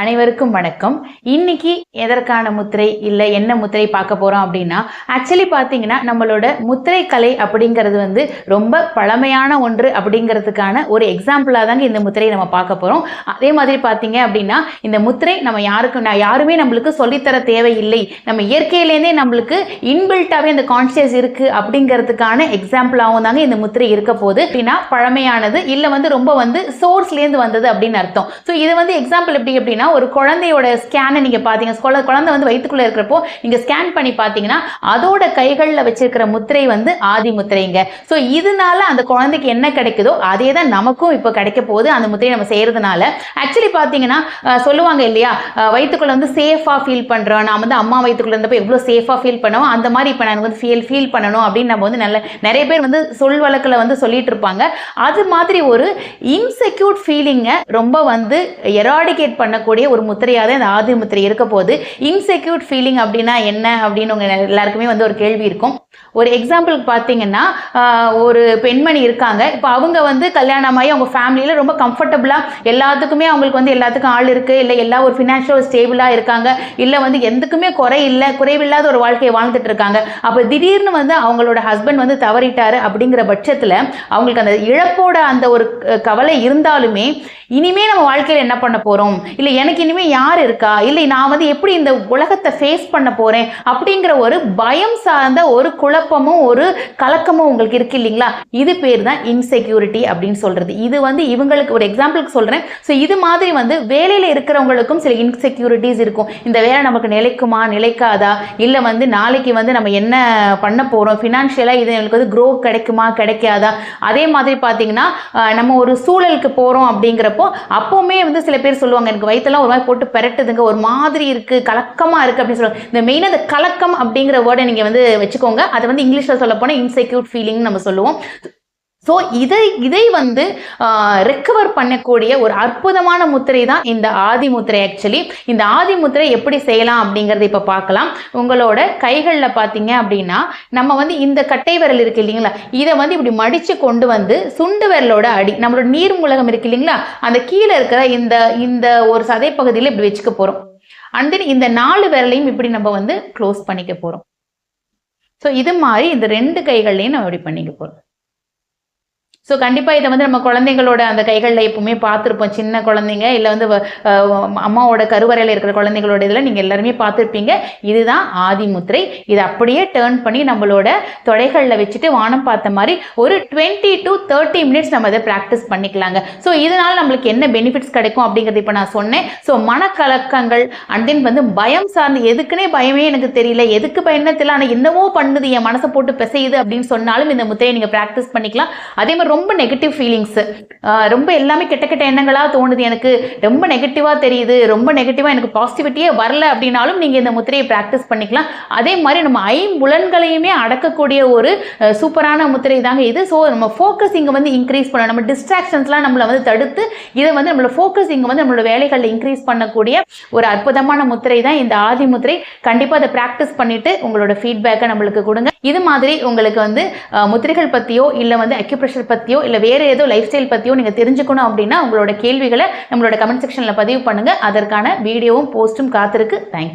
அனைவருக்கும் வணக்கம். இன்னைக்கு எதற்கான முத்திரை இல்லை என்ன முத்திரை பார்க்க போறோம் அப்படின்னா ஆக்சுவலி பார்த்தீங்கன்னா நம்மளோட முத்திரை கலை அப்படிங்கிறது வந்து ரொம்ப பழமையான ஒன்று அப்படிங்கிறதுக்கான ஒரு எக்ஸாம்பிளாக தாங்க இந்த முத்திரையை நம்ம பார்க்க போறோம். அதே மாதிரி பார்த்தீங்க அப்படின்னா இந்த முத்திரை நம்ம யாருக்கும் நான் யாருமே நம்மளுக்கு சொல்லித்தர தேவையில்லை. நம்ம இயற்கையிலேருந்தே நம்மளுக்கு இன்பில்ட்டாகவே இந்த கான்சியஸ் இருக்கு அப்படிங்கிறதுக்கான எக்ஸாம்பிளாகவும் தாங்க இந்த முத்திரை இருக்க போகுது. அப்படின்னா பழமையானது இல்லை வந்து ரொம்ப வந்து சோர்ஸ்லேருந்து வந்தது அப்படின்னு அர்த்தம். ஸோ இது வந்து எக்ஸாம்பிள் எப்படி அப்படின்னா ஒரு குழந்தையோட ஸ்கேனை நீங்கள் பார்த்தீங்க. குழந்தை வந்து வயிற்றுக்குள்ளே இருக்கிறப்போ நீங்கள் ஸ்கேன் பண்ணி பார்த்தீங்கன்னா அதோட கைகளில் வச்சிருக்கிற முத்திரை வந்து ஆதி முத்திரைங்க. ஸோ இதனால அந்த குழந்தைக்கு என்ன கிடைக்குதோ அதே தான் நமக்கும் இப்போ கிடைக்க போகுது. அந்த முத்திரையை நம்ம செய்கிறதுனால ஆக்சுவலி பார்த்தீங்கன்னா சொல்லுவாங்க இல்லையா? வயிற்றுக்குள்ள வந்து சேஃபாக ஃபீல் பண்ணுறோம் நான் வந்து அம்மா வயிற்றுக்குள்ள இருந்தப்போ எவ்வளோ சேஃபாக ஃபீல் பண்ணோம் அந்த மாதிரி இப்போ நான் வந்து ஃபீல் ஃபீல் பண்ணணும் அப்படின்னு நம்ம வந்து நல்ல நிறைய பேர் வந்து சொல் வழக்கில் வந்து சொல்லிட்டு இருப்பாங்க. அது மாதிரி ஒரு இன்செக்யூர்ட் ஃபீலிங்கை ரொம்ப வந்து எராடிகேட் பண்ணக்கூடிய ஒரு முத்திரையாக தான் இந்த ஆதி முத்திரை இருக்க போகுது. இன்செக்யூர்ட் ஃபீலிங் அப்படின்னா என்ன அப்படின்னு உங்கள் எல்லாருக்குமே வந்து ஒரு கேள்வி இருக்கும். ஒரு எக்ஸாம்பிளுக்கு பார்த்தீங்கன்னா ஒரு பெண்மணி இருக்காங்க. இப்போ அவங்க வந்து கல்யாணமாகி அவங்க ஃபேமிலியில் ரொம்ப கம்ஃபர்டபுளாக எல்லாத்துக்குமே அவங்களுக்கு வந்து எல்லாத்துக்கும் ஆள் இருக்குது இல்லை எல்லா ஒரு ஃபினான்ஷியல் ஸ்டேபிளாக இருக்காங்க. இல்லை வந்து எதுக்குமே குறை இல்லை குறைவில்லாத ஒரு வாழ்க்கையை வாழ்ந்துட்டு இருக்காங்க. அப்போ திடீர்னு வந்து அவங்களோட ஹஸ்பண்ட் வந்து தவறிட்டார் அப்படிங்கிற பட்சத்தில் அவங்களுக்கு அந்த இழப்போட அந்த ஒரு கவலை இருந்தாலுமே இனிமே நம்ம வாழ்க்கையில் என்ன பண்ண போகிறோம் இல்லை எனக்கு இனிமேல் யார் இருக்கா? இல்லை நான் வந்து எப்படி இந்த உலகத்தை ஃபேஸ் பண்ண போகிறேன் அப்படிங்கிற ஒரு பயம் சார்ந்த ஒரு குழப்பமும் ஒரு கலக்கமும் உங்களுக்கு இருக்கு இல்லைங்களா? இது பேர் தான் இன்செக்யூரிட்டி அப்படின்னு சொல்கிறது இது வந்து இவங்களுக்கு ஒரு எக்ஸாம்பிளுக்கு சொல்கிறேன் ஸோ இது மாதிரி வந்து வேலையில் இருக்கிறவங்களுக்கும் சில இன்செக்யூரிட்டிஸ் இருக்கும். இந்த வேலை நமக்கு நிலைக்குமா நிலைக்காதா? இல்லை வந்து நாளைக்கு வந்து நம்ம என்ன பண்ண போகிறோம் ஃபினான்ஷியலாக இது எனக்கு வந்து க்ரோ கிடைக்குமா கிடைக்காதா? அதே மாதிரி பார்த்தீங்கன்னா நம்ம ஒரு சூழலுக்கு போகிறோம் அப்படிங்கிறப்போ அப்போவுமே வந்து சில பேர் சொல்லுவாங்க எனக்கு வயிற்றெல்லாம் ஒரு மாதிரி போட்டு பெரட்டுதுங்க. ஒரு மாதிரி இருக்குது கலக்கமாக இருக்குது அப்படின்னு சொல்லுவாங்க. இந்த மெயினாக இந்த கலக்கம் அப்படிங்கிற வேர்டை நீங்கள் வந்து வச்சுக்கோங்க. அதை வந்து இங்கிலீஷில் சொல்ல போனால் இன்செக்யூர் ஃபீலிங் நம்ம சொல்லுவோம். ஸோ இதை இதை வந்து ரெக்கவர் பண்ணக்கூடிய ஒரு அற்புதமான முத்திரை தான் இந்த ஆதி முத்திரை. ஆக்சுவலி இந்த ஆதி முத்திரை எப்படி செய்யலாம் அப்படிங்கிறத இப்போ பார்க்கலாம். உங்களோட கைகளில் பார்த்தீங்க அப்படின்னா நம்ம வந்து இந்த கட்டை விரல் இருக்கு இல்லைங்களா? இதை வந்து இப்படி மடித்து கொண்டு வந்து சுண்டு விரலோட அடி நம்மளோட நீர் மூலகம் இருக்கு இல்லைங்களா? அந்த கீழே இருக்கிற இந்த இந்த ஒரு சதை பகுதியில் இப்படி வச்சுக்க போகிறோம் அண்ட் தென் இந்த நாலு விரலையும் இப்படி நம்ம வந்து க்ளோஸ் பண்ணிக்க போகிறோம் ஸோ இது மாதிரி இந்த ரெண்டு கைகள்லையும் நம்ம இப்படி பண்ணிக்க போகிறோம் ஸோ கண்டிப்பாக இதை வந்து நம்ம குழந்தைங்களோட அந்த கைகளில் எப்பவுமே பார்த்துருப்போம். சின்ன குழந்தைங்க இல்லை வந்து அம்மாவோட கருவறையில் இருக்கிற குழந்தைங்களோட இதில் நீங்கள் எல்லாருமே பார்த்துருப்பீங்க. இதுதான் ஆதி முத்திரை. இதை அப்படியே டேர்ன் பண்ணி நம்மளோட தொடைகளில் வச்சுட்டு வானம் பார்த்த மாதிரி ஒரு டுவெண்ட்டி டு தேர்ட்டி மினிட்ஸ் நம்ம அதை ப்ராக்டிஸ் பண்ணிக்கலாங்க. ஸோ இதனால் நம்மளுக்கு என்ன பெனிஃபிட்ஸ் கிடைக்கும் அப்படிங்கிறது இப்போ நான் சொன்னேன். ஸோ மனக்கலக்கங்கள் அண்ட் தென் வந்து பயம் சார்ந்து எதுக்குன்னே பயமே எனக்கு தெரியல. எதுக்கு பயணத்தில் தெரியல. ஆனால் என்னவோ பண்ணுது என் மனசை போட்டு பிசையுது அப்படின்னு சொன்னாலும் இந்த முத்திரையை நீங்கள் ப்ராக்டிஸ் பண்ணிக்கலாம். அதே மாதிரி ரொம்ப நெகட்டிவ் ஃபீலிங்ஸு ரொம்ப எல்லாமே கெட்ட கெட்ட எண்ணங்களாக தோணுது எனக்கு. ரொம்ப நெகட்டிவாக தெரியுது. ரொம்ப நெகட்டிவாக எனக்கு பாசிட்டிவிட்டியே வரல அப்படின்னாலும் நீங்கள் இந்த முத்திரையை ப்ராக்டிஸ் பண்ணிக்கலாம். அதே மாதிரி நம்ம ஐம்புலன்களையுமே அடக்கக்கூடிய ஒரு சூப்பரான முத்திரை தாங்க இது. ஸோ நம்ம ஃபோக்கஸ் இங்கே வந்து இன்க்ரீஸ் பண்ணணும் நம்ம டிஸ்ட்ராக்ஷன்ஸ்லாம் நம்மளை வந்து தடுத்து இதை வந்து நம்மளோட ஃபோக்கஸ் இங்கே வந்து நம்மளோட வேலைகளில் இன்க்ரீஸ் பண்ணக்கூடிய ஒரு அற்புதமான முத்திரை தான் இந்த ஆதி முத்திரை. கண்டிப்பாக அதை ப்ராக்டிஸ் பண்ணிட்டு உங்களோட ஃபீட்பேக்கை நம்மளுக்கு கொடுங்க. இது மாதிரி உங்களுக்கு வந்து முத்திரைகள் பற்றியோ இல்லை வந்து அக்யூப்ரெஷர் பற்றியோ இல்லை வேறு ஏதோ லைஃப் ஸ்டைல் பற்றியோ நீங்கள் தெரிஞ்சுக்கணும் அப்படின்னா உங்களோட கேள்விகளை நம்மளோட கமெண்ட் செக்ஷனில் பதிவு பண்ணுங்கள் அதற்கான வீடியோவும் போஸ்ட்டும் காத்திருக்கு. தேங்க்யூ